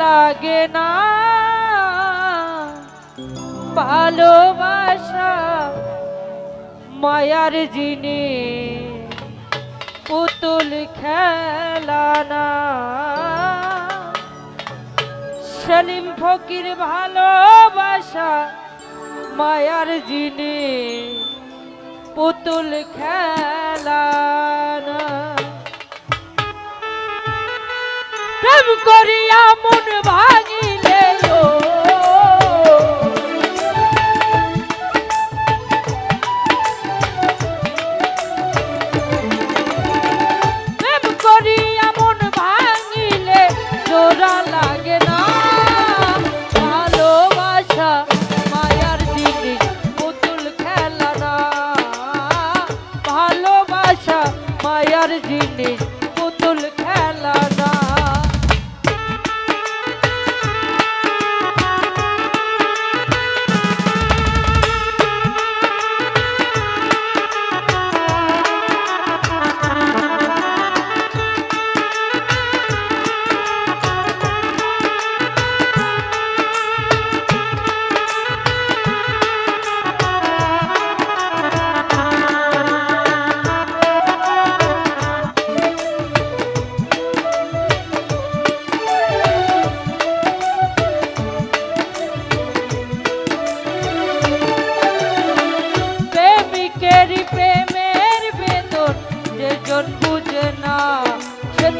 লাগে না। ভালোবাসা মায়ার জিনি পুতুল খেলানা সেলিম ফকির ভালোবাসা মায়ার জিনি পুতুল খেলানা করিয়া মন ভাঙিলে করিয়া মন ভাঙিলে জোড়া লাগে না। ভালোবাসা মায়ার দিদি পুতুল খেলা না। ভালোবাসা মায়ার জিনিস